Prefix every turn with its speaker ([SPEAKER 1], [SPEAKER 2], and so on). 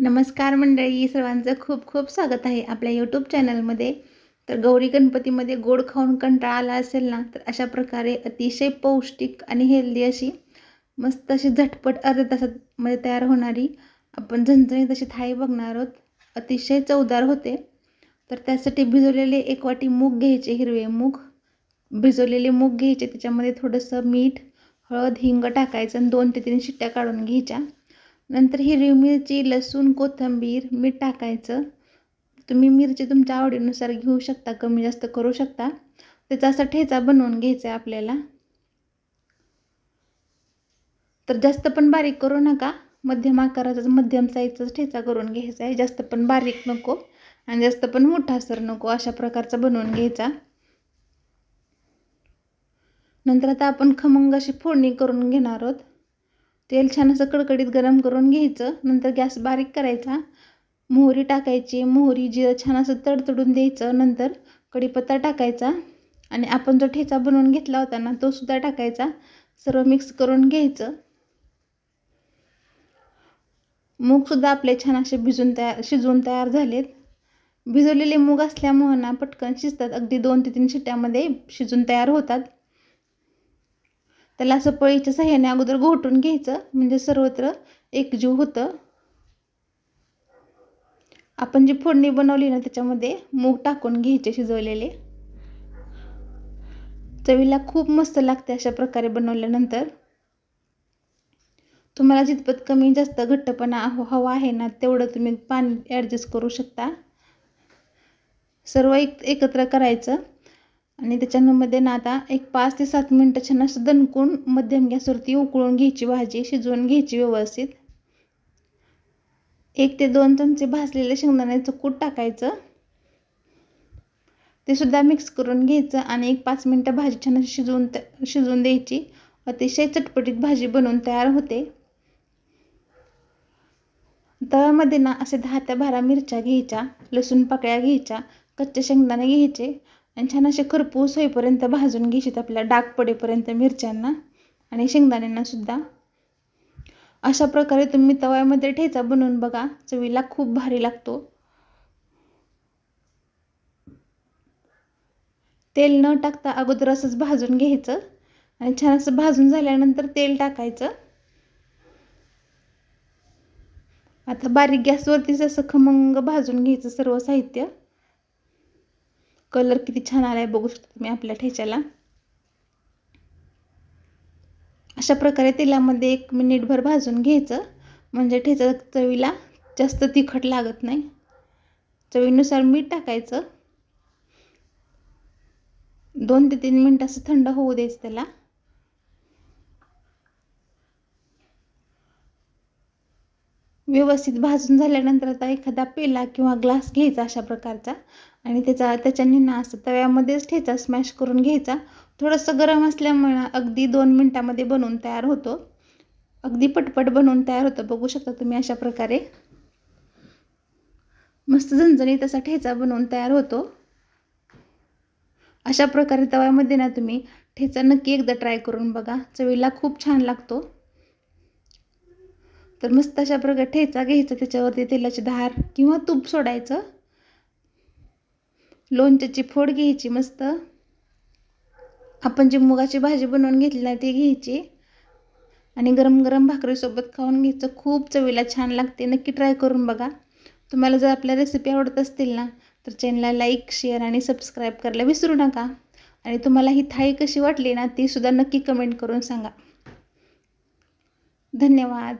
[SPEAKER 1] नमस्कार मंडळी सर्वांचं खूप खूप स्वागत आहे आपल्या यूट्यूब चॅनलमध्ये तर गौरी गणपतीमध्ये गोड खाऊन कंटाळा आला असेल ना तर अशा प्रकारे अतिशय पौष्टिक आणि हेल्दी अशी मस्त अशी झटपट अर्ध्या तासामध्ये तयार होणारी आपण झणझणीत अशी थाळी बघणार आहोत. अतिशय चवदार होते. तर त्यासाठी भिजवलेले एक वाटी मूग घ्यायचे हिरवे मूग. भिजवलेले मूग घ्यायचे त्याच्यामध्ये थोडंसं मीठ हळद हिंग टाकायचं आणि दोन ते तीन शिट्ट्या काढून घ्यायच्या. नंतर हिरवी मिरची लसूण कोथिंबीर मीठ टाकायचं. तुम्ही मिरची तुमच्या आवडीनुसार घेऊ शकता कमी जास्त करू शकता. त्याचा असा ठेचा बनवून घ्यायचा आहे आपल्याला. तर जास्त पण बारीक करू नका. मध्यम आकाराचा मध्यम साईजचा ठेचा करून घ्यायचा आहे. जास्त पण बारीक नको आणि जास्त पण मोठा सर नको अशा प्रकारचा बनवून घ्यायचा. नंतर आता आपण खमंग अशी फोडणी करून घेणार आहोत. तेल छान असं कडकडीत गरम करून घ्यायचं. नंतर गॅस बारीक करायचा. मोहरी टाकायची. मोहरी जिरं छान असं तडतडून द्यायचं. नंतर कढीपत्ता टाकायचा. आणि आपण जो ठेचा बनवून घेतला होता ना तोसुद्धा टाकायचा. सर्व मिक्स करून घ्यायचं. मूगसुद्धा आपले छान असे भिजून तयार शिजवून तयार झालेत. भिजवलेले मूग असल्यामुळं ना पटकन शिजतात. अगदी दोन ते तीन शिट्ट्यामध्ये शिजून तयार होतात. त्याला असं पळीच्या सहाय्याने अगोदर घोटून घ्यायचं. म्हणजे सर्वत्र एकजीव होतं. आपण जी फोडणी बनवली ना त्याच्यामध्ये मूग टाकून घ्यायचे शिजवलेले. चवीला खूप मस्त लागते अशा प्रकारे बनवल्यानंतर. तुम्हाला जितपत कमी जास्त घट्टपणा हवा आहे ना तेवढं तुम्ही पाणी ॲडजस्ट करू शकता. सर्व एक एकत्र करायचं. आणि त्याच्यामध्ये ना आता एक पाच ते सात मिनटं छान असं दणकून मध्यम गॅसवरती उकळून घ्यायची भाजी शिजवून घ्यायची व्यवस्थित. एक ते दोन चमचे भाजलेले शेंगदाण्याचं कूट टाकायचं. ते सुद्धा मिक्स करून घ्यायचं आणि एक पाच मिनटं भाजी छान अशी शिजवून शिजवून द्यायची. अतिशय चटपटीत भाजी बनवून तयार होते. तव्यामध्ये ना असे दहा ते बारा मिरच्या घ्यायच्या लसूण पाकळ्या घ्यायच्या कच्चे शेंगदाणे घ्यायचे आणि छान असे खरपूस होईपर्यंत भाजून घ्यायचे आपल्या डाग पडेपर्यंत मिरच्यांना आणि शेंगदाण्यांना सुद्धा. अशा प्रकारे तुम्ही तव्यामध्ये ठेचा बनवून बघा. चवीला खूप भारी लागतो. तेल न टाकता अगोदर असंच भाजून घ्यायचं आणि छान असं भाजून झाल्यानंतर तेल टाकायचं. आता बारीक गॅसवरतीच असं खमंग भाजून घ्यायचं सर्व साहित्य. कलर किती छान आला आहे बघू शकता तुम्ही आपल्या ठेच्याला. अशा प्रकारे तेलामध्ये एक मिनिटभर भाजून घ्यायचं. म्हणजे ठेचा चवीला जास्त तिखट लागत नाही. चवीनुसार मीठ टाकायचं. दोन ते तीन मिनटं असं थंड होऊ द्यायचं त्याला. व्यवस्थित भाजून झाल्यानंतर आता एखादा पेला किंवा ग्लास घ्यायचा अशा प्रकारचा. आणि त्याचा त्याच्याने ना असं तव्यामध्येच ठेचा स्मॅश करून घ्यायचा. थोडंसं गरम असल्यामुळे अगदी दोन मिनटामध्ये बनवून तयार होतो. अगदी पटपट बनवून तयार होतं. बघू शकता तुम्ही अशा प्रकारे. मस्त झणझणीत असा ठेचा बनवून तयार होतो. अशा प्रकारे तव्यामध्ये ना तुम्ही ठेचा नक्की एकदा ट्राय करून बघा. चवीला खूप छान लागतो. तर मस्त अशा प्रकारे ठेचा घ्यायचा त्याच्यावरती तेलाची धार किंवा तूप सोडायचं. लोणच्याची फोड घ्यायची मस्त. आपण जी मुगाची भाजी बनवून घेतली ना ती घ्यायची. आणि गरम गरम भाकरीसोबत खाऊन घ्यायचं. खूप चवीला छान लागते. नक्की ट्राय करून बघा. तुम्हाला जर आपल्या रेसिपी आवडत असतील ना तर चॅनलला लाईक शेअर आणि सबस्क्राईब करायला विसरू नका. आणि तुम्हाला ही थाळी कशी वाटली ना तीसुद्धा नक्की कमेंट करून सांगा. धन्यवाद.